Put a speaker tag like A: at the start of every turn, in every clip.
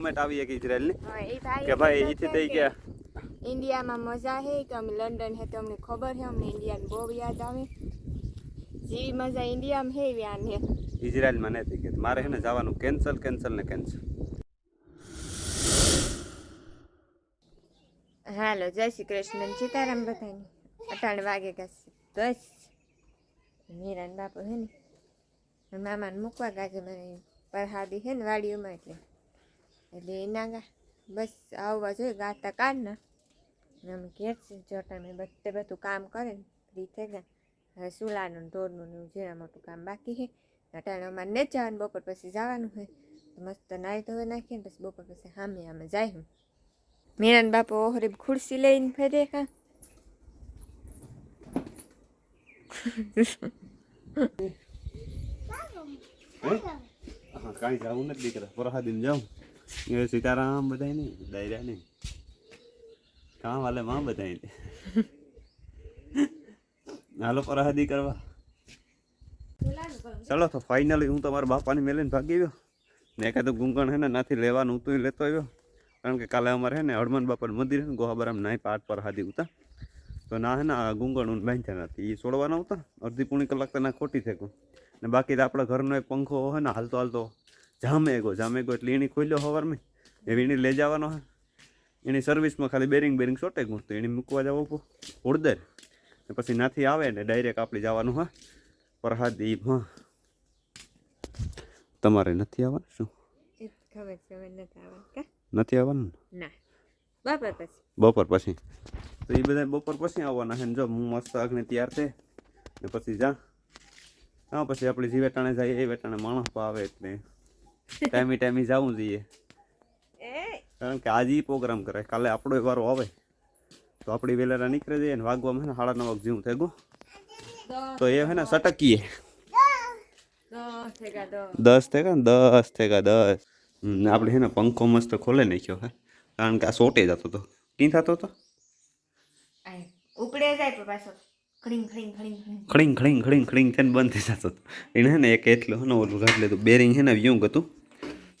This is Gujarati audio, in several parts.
A: કોમેન્ટ આવી એક ઇઝરાયલની? કે ભાઈ અહીંથી થઈ ગયા.
B: ઇન્ડિયામાં મજા હે તો અમે લંડન હે તો અમને ખબર હે અમને ઇન્ડિયાની બહુ યાદ આવે. જેવી મજા ઇન્ડિયામાં હે એવી આને
A: ઇઝરાયલમાં નથી કે મારે હે ને જવાનું કેન્સલ કેન્સલ ને કેન્સલ.
B: હાલો જય શ્રી કૃષ્ણ. સીતારામ બધાની. અટાણ વાગે છે દસ મીરાન બાપુ હે ને મામાને મૂકવા ગાજે મને પરહાદી હે ને વાડીઓમાં એટલે. એટલે એના બસ આવવા જોઈએ ગાતા કાઢના ને. અમે ઘેર જો ટાઈમે બધે બધું કામ કરે ફ્રી થઈ ગયા. હવે સુલાનું ઢોરનું ને જે મોટું કામ બાકી છે. અટાણે અમારે ને જવાનું, બપોર પછી જવાનું હોય મસ્ત નાઈ ધોઈ નાખીએ પછી બપોર પછી સામે અમે જાય હું. મીરાન બાપુ ઓહરીબ ખુરશી લઈને ફેરે
A: હા? કાંઈ જવું નથી દીકરા. પરહાદીને જાઉં. એ સીતારામ બધાય નહીં, ડાયરા નહીં. કામ વાલે માં બધાય હાલો પરાહદી કરવા. ચલો તો ફાઇનલી હું તમારા બાપાની મેલીને ભાગી ગયો. ને એકાદું ગુંગણ હે ને નાથી લેવાનું હું એ લેતો આવ્યો. કારણ કે કાલે અમારે હે ને હનુમાન બાપાનું મંદિર છે ને ગોહાબરામ નાઈ પાઠ પરહાદી ઉતા. તો ના હે ને આ ગુંગણ બાંધ્યા નથી. એ છોડવાના હતા અડધી પૂણી કલાક તો ના ખોટી થયું ને બાકી તો આપણા ઘરનો એક પંખો હોય ને હાલતો હાલતો જામે ગો જામે ગો એટલે એની ખોલ્યો હવારમાં. એવી એની લઈ જવાનો હા એની સર્વિસમાં ખાલી બેરિંગ બેરિંગ સોટે ગયું તો એને મૂકવા જવું હતું ઉડદર ને પછી નાથી આવે ને ડાયરેક્ટ આપણે જવાનું હા. પ્રહાદી હા. તમારે નથી આવવાનું શું?
B: નથી આવવાનું.
A: ને?
B: પછી.
A: બપોર પછી. તો એ બધા બપોર પછી આવવાના છે ને જો હું મસ્ત આગને તૈયાર છે. ને પછી જા. હા પછી આપણે જે વેટાણે જઈએ એ વેટાણે માણસ આવે એટલે. ટાઈમે ટાઈમે જવું જોઈએ. કારણ કે આજે પ્રોગ્રામ કરે કાલે આપણો એ વારો આવે. તો આપણી વેલેરા નીકળી જઈએ ને વાગવામાં સાડા નવ વાગ જેવું થઈ ગયું તો એ હે ને સટકીએ.
B: દસ
A: થઈ ગયા દસ થઈ ગયા દસ આપણે હે ને પંખો મસ્ત ખોલે નાખ્યો હે. કારણ કે આ સોટે જતો હતો કી થતો હતો?
B: ઉકળે જાય પાછો. ખડીંગ ખડીંગ ખડીંગ ખડીંગ.
A: થઈને બંધ થઈ જતો એને હે ને એક એટલું હે ને ઓલું ઘાટ લીધું. બેરિંગ હે ને વ્યૂંગ હતું.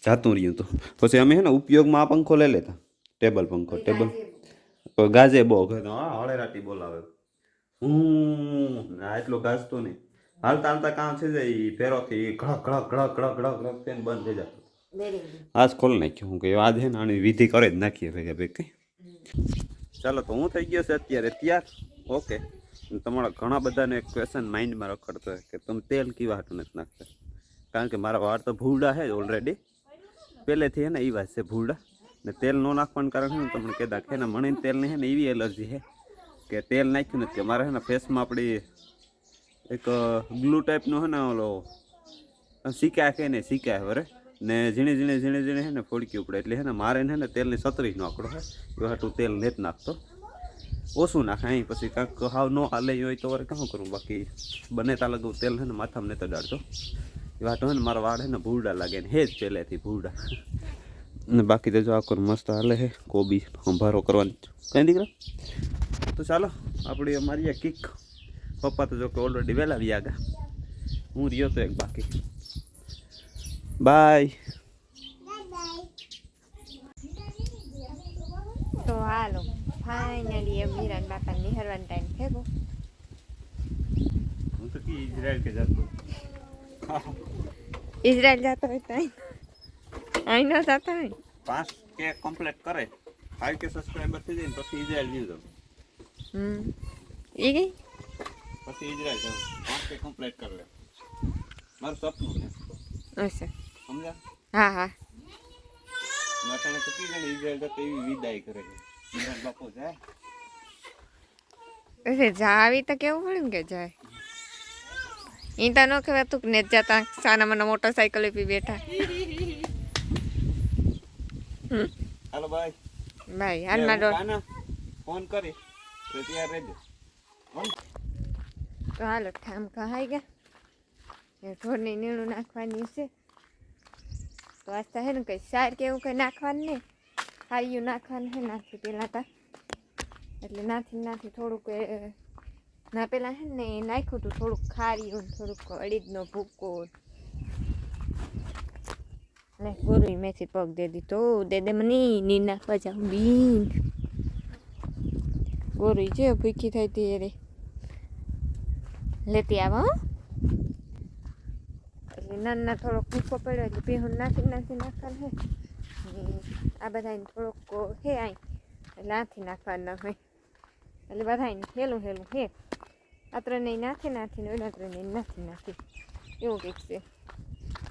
A: જાતું રહ્યું હતું પછી અમે છે ને ઉપયોગમાં આ પંખો લઈ લેતા. ટેબલ પંખો ટેબલ તો ગાજે હા હળેરાટી બોલાવે. હું એટલો ગાજતો નહીં. હાલતા હાલતા કામ છે જાય એ ફેરોથી ઘડક ઘડક ઘડક ઘડક ઘડક ઘડક થઈને બંધ થઈ જતો. આજ ખોલ નાખ્યો. હું કહ્યું આજે હે ને આની વિધિ કરે જ નાખીએ ભેગા ભેગ ચાલો તો હું થઈ ગયો છે અત્યારે ત્યાર. ઓકે તમારા ઘણા બધાને એક ક્વેશ્ચન માઇન્ડમાં રખડતો હોય કે તમે તેલ કેવા હાટું નથી નાખતા? કારણ કે મારા વાળ તો ભૂડા છે ઓલરેડી પહેલેથી હે ને એ વાત છે ભૂડા. ને તેલ ન નાખવાનું કારણ શું તમને કહેતા કે ને તેલ નહીં હે ને એવી એલર્જી છે કે તેલ નાખ્યું નથી કે મારે હે ને ફેસમાં આપણી એક ગ્લુ ટાઈપનો હે ને ઓલો સિક્કા કે ને સિક્કા વરે. ને ઝીણે ઝીણે ઝીણે ઝીણે હે ને ફોડકી ઉપડે. એટલે હે ને મારે ને તેલની સતરી નો આંકડો હે. એ હાટું તેલ નથી નાખતો. ઓછું નાખે, અહીં પછી કાંઈક હાવ ન હાલે હોય તો વરે કાં કરું? બાકી બને તાલ તેલ હે ને માથામાં નથી અડાડતો એ વાટો હે ને મારા વાળ હે ને ભૂરડા લાગે ને હે જ પહેલેથી ભૂરડા. ને બાકી તો જો આખો મસ્ત હાલે હે કોબી સંભારો કરવાની. કઈ દીકરા? તો ચાલો આપણી અમારી કિક. પપ્પા તો જો કે ઓલરેડી વહેલા વ્યા ગયા હું રહ્યો તો એક બાકી. બાય
B: તો હાલો ફાઇનલી એમ હિરાન બાપા નિહરવાનો ટાઈમ થયો
A: હું તો કી ઇઝરાયલ કે જતો.
B: ઇઝરાયલ જતો હોય તો અહીં. ના જતો હોય?
A: પાંચ કે કમ્પ્લીટ કરે? ફાઈવ કે સબસ્ક્રાઈબર થઈ જાય પછી ઇઝરાયલ વ્યૂ જાઉં
B: હમ. એ ગઈ
A: પછી ઇઝરાયલ જાઉં પાંચ કે કમ્પ્લીટ કરી લે. મારું સપનું છે.
B: અચ્છા.
A: સમજા
B: હા હા.
A: માટાને તો કી જાણે ઇઝરાયલ તો એવી વિદાય કરે છે. ઇઝરાયલ બાપો જાય.
B: અરે જાવી તો કેવું પડે ને કે જાય? તો ન કહેવાય તું ને જતા સાના મને મોટરસાયકલ પી બેઠા
A: હાલો ભાઈ
B: ભાઈ હાલમાં દોડ
A: ફોન કરી તો ત્યાં રહેજો
B: તો હાલો ઠામ કહાઈ ગયા ઢોરની નીણું નાખવાની છે તો આસ્તા હે ને કંઈ સાર કે એવું કંઈ નાખવાનું નહીં હારિયું નાખવાનું હે નાથી પહેલાં તા એટલે નાથી નાથી થોડુંક ના પહેલાં છે ને નાખ્યું હતું થોડુંક ખારીયું થોડુંક અડીદનો ભૂકો. ને ગોરી મેથી પગ દે દીધો. દે દે મને ની નાખવા જાઉં બીન. ગોરુ છે ભૂખી થઈ હતી રે લેતી આવો નાના થોડોક ભૂખો પડ્યો એટલે પીહું નાખી નાખી નાખવાનું હે. આ બધાને થોડોક હે આઈ. એટલે આથી નાખવાના હોય. એટલે બધાને હેલું હેલું હે. આ ત્રણેય નાખી નાખીને ઓલા ત્રણેય નાખી નાખી એવું કંઈક છે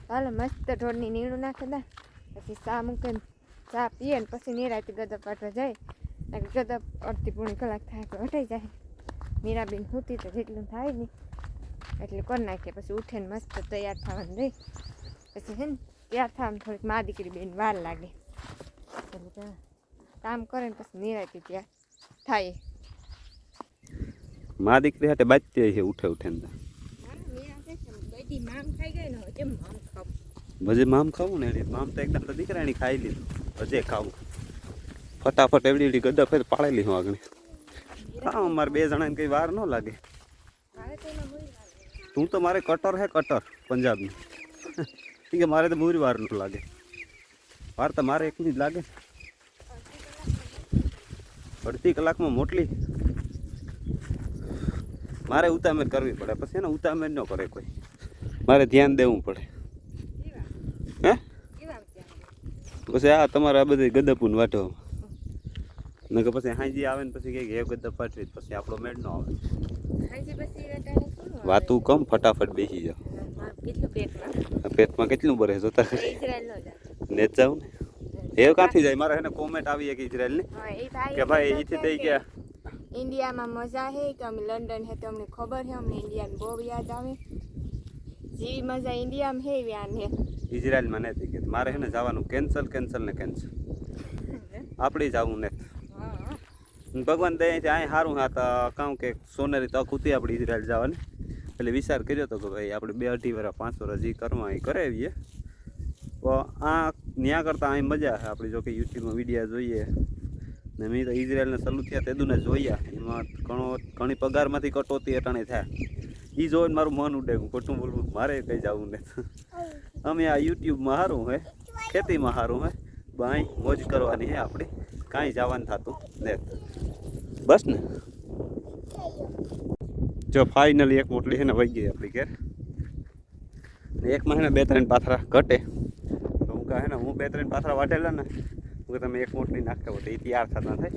B: હાલો મસ્ત ઢોળની નીણું નાખે દા પછી ચા મૂકીને ચા પીએ ને પછી નિરાયતી ગદપ પાટવા જાય ગદપ અડધી પૂણી કલાક થાય તો હટાઈ જાય મીરાબેન હોતી તો જેટલું થાય નહીં એટલે કરી નાખીએ પછી ઉઠે ને મસ્ત તૈયાર થવાનું રહી પછી છે ને તૈયાર થવામાં થોડીક મા દીકરી બેન વાર લાગે કામ કરે ને પછી નિરાયતી ત્યાં થાય
A: મા દીકરી હાટે બાજતી છે, ઉઠે ઉઠે ભજે મામ ખાવું ને એની મામ તો એકદમ તો દીકરાની ખાઈ લીધું ભજે ખાવું. ફટાફટ એવડી એવડી ગદા ફેર પાડેલી હું આગળ. હા, અમારે બે જણાને કઈ વાર ન
B: મારે લાગે.
A: તું તો મારે કટર હે કટર, પંજાબની. ઠીક મારે તો મૂરી વાર ન લાગે. વાર તો મારે એકની જ લાગે. અડધી કલાકમાં મોટલી. મારે ઉતામેર કરવી પડે. પછી એને ઉતામેર ન કરે કોઈ. મારે ધ્યાન દેવું પડે. હે? પછી આ તમારે આ બધી ગદપુન વાટો. નકર પછી હાંજી આવે ને પછી કે એ ગદપ પાટવી પછી આપણો મેળ ન આવે. વાતું કમ ફટાફટ બેસી જાઓ.
B: પેટમાં
A: કેટલું ભરે જોતા.
B: ઇઝરાયલ નો જાય
A: ને ને એ ક્યાંથી જાય? મારે એને કોમેન્ટ આવી કે ઇઝરાયલની
B: હા
A: કે ભાઈ અહીંથી થઈ ગયા.
B: ઇન્ડિયામાં મજા હે કે અમે લંડન હે તો અમને ખબર હે અમને ઇન્ડિયાને બહુ યાદ આવે. જેવી મજા ઇન્ડિયામાં હે એવી આને
A: ઇઝરાયલમાં નથી કે મારે એને જવાનું કેન્સલ કેન્સલ ને કેન્સલ. આપણે જવું ને. ભગવાન દે અહીં સારું હા તો કહું કે સોનેરી તક હતી આપણે ઇઝરાયલ જવાની. એટલે વિચાર કર્યો હતો કે ભાઈ આપણે બે અઢી વર્ષ પાંચ વર્ષ જે કરવા એ કરે આવીએ તો આ ત્યાં કરતાં અહીં મજા છે આપણે જો કે યુટ્યુબમાં વિડીયા જોઈએ. ને મેં તો ઇઝરાયલને સલુ થયા તેદુને જોયા. એમાં ઘણો, ઘણી પગારમાંથી કટોતી અટાણે થયા. એ જોઈને મારું મન ઉડે ખોટું બોલવું મારે કંઈ જવું ને. અમે આ યુટ્યુબમાં સારું હે, ખેતીમાં સારું હે, બાઈ મોજ કરવાની હે આપણે. કાંઈ જવાનું થતું ને. બસ ને. જો ફાઇનલી એક મોટલી છે ને વહી ગઈ આપણી ઘેર. ને એક મહિને બે ત્રણ પાથરા ઘટે. તો હું કહે ને, હું બે ત્રણ પાથરા વાટેલા ને કે તમે એક મોટલી નાખતા હોય તો એ તૈયાર થતા થાય.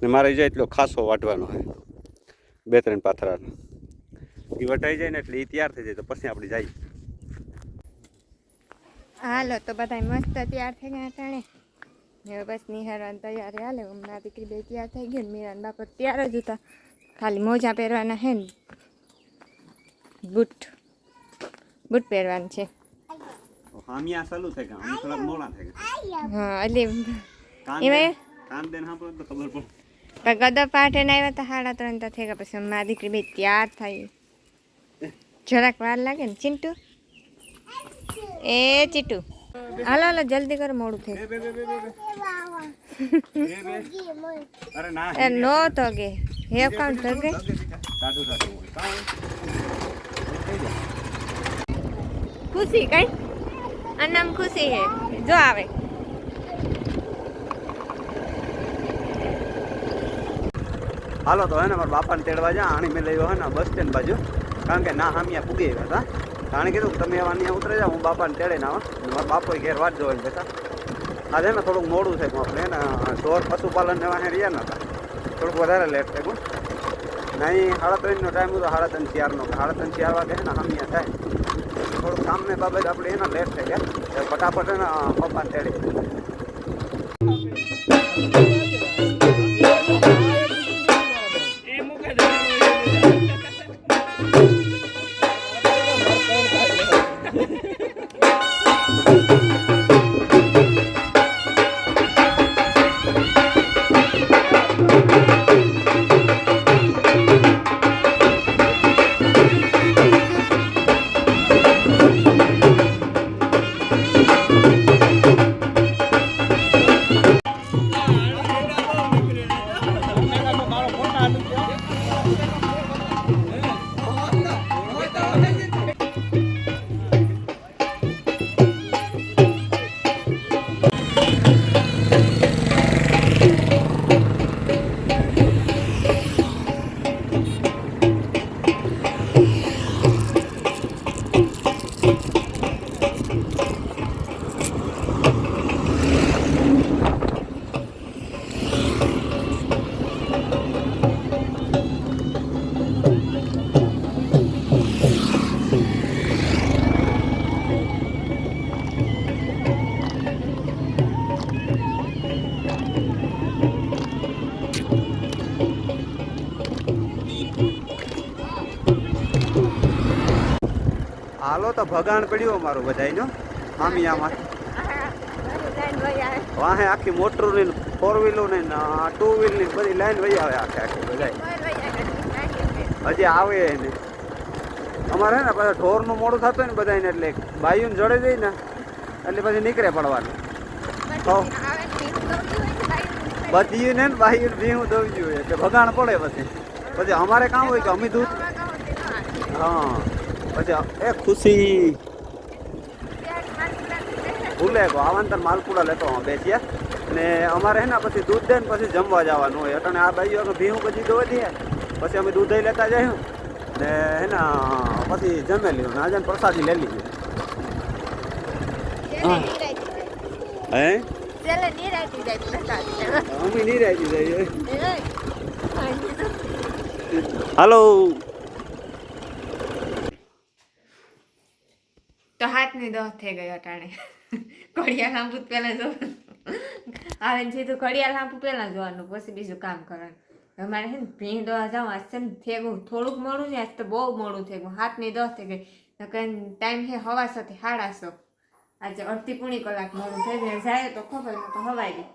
A: ને મારે જો એટલો ખાસો વાટવાનો હોય બે ત્રણ પાથરાનો. એ વટાઈ જાય ને એટલે એ તૈયાર થઈ જાય તો પછી આપણે જઈએ.
B: હાલો તો બધા મસ્ત તૈયાર થઈ ગયા અટાણે ને હવે બસ નિહારવાની તૈયારી હાલે. હમણાં દીકરી બે તૈયાર થઈ ગઈ ને મીરાન બાપા તૈયાર જ હતા. ખાલી મોજા પહેરવાના હે ને. બૂટ. બૂટ પહેરવાનું છે.
A: હામિયા ચાલુ થઈ ગયા. થોડા થોડાક મોડા થઈ ગયા.
B: હા એટલે એમાં-
A: કાન દેને સાંભળો તો ખબર પડે.
B: પણ ગદા પાઠે ને આવ્યા તો સાડા ત્રણ તો થઈ ગયા પછી મારી દીકરી બે તૈયાર થઈ. જરાક વાર લાગે ને ચિંટુ? એ ચીટુ. હાલો હાલો જલ્દી કરો મોડું થઈ
A: ના
B: એ નો તો ગે હે કાઉન્ટ તો
A: હોય?
B: ખુશી કઈ? આ નામ ખુશી હે. જો આવે.
A: હાલો તો હે ને, મારા બાપાને તેડવા જા, આણી મેં લઈ હે ને, બસ સ્ટેન્ડ બાજુ. કારણ કે ના હામિયા પૂગી ગયા હતા. આણે કીધું કે તમે અહીંયા ઉતરે જાઓ હું બાપાને તેડે ના મારા બાપોએ ઘેર વાત જોઈને બેઠા આજે ને થોડુંક મોડું થયું આપણે ને ઢોર પશુપાલન ને વાહે રહ્યા નતા. થોડુંક વધારે લેટ થયું નહીં સાડા ત્રણનો ટાઈમ હતો, સાડા ત્રણ ચારનો. સાડા ત્રણ ચાર વાગે ને, હામિયા થાય. થોડુંક કામને બાબત આપણે એના લેટ થઈ ગયા. ફટાફટ ને, પપ્પાને તેડી. હાલો તો ભગાણ પડ્યું અમારો બધાયનો. આમી આમાં. વાહે આખી મોટરની ફોર વ્હીલું ને ટુ વ્હીલની બધી લાઈન વહી આવે આખે આખી બધાય. હજી આવે એને. અમારે ને પછી ઢોરનું મોડું થતું હોય ને બધાને એટલે બાયુને જડે જઈ ને એટલે પછી નીકળે પડવાનું. બધી ને બાયું ભીહું દોવી હોય એટલે ભગાણ પડે પછી. પછી અમારે કામ હોય કે અમે દૂધ હા. પછી એ ખુશી. ભૂલે ગો. આવાંતર માલપુડા લેતો હું બેસીએ ને અમારે હે ને પછી દૂધ દે ને પછી જમવા જવાનું હોય. એટલે આ આગળ ભીહું પછી દોવા દે. પછી અમે દૂધ લેતા જઈએ ને હે ને પછી જમે લીધું આજે પ્રસાદી લઈ લીધી. હે. અમે રહી જઈએ હાલો.
B: તો હાથની દહ થઈ ગયો અટાણે. ઘડિયાળ લાંબુ પહેલાં જોવાનું. આવે સીધું ઘડિયાળ લાંબુ પહેલાં જોવાનું, પછી બીજું કામ કરવાનું. અમારે છે ને ભીણ દવા જાઉં, આજ છે ને થેગું થોડુંક મોડું ને આજ તો બહુ મોડું થઈ ગયું. હાથની દહ થઈ ગઈ. નકર ટાઈમ છે હવા સાથે સાડાસો આજે અડધી પૂણી કલાક મોડું થઈ ગયું. જાય તો ખબર, તો હવાઈ ગઈ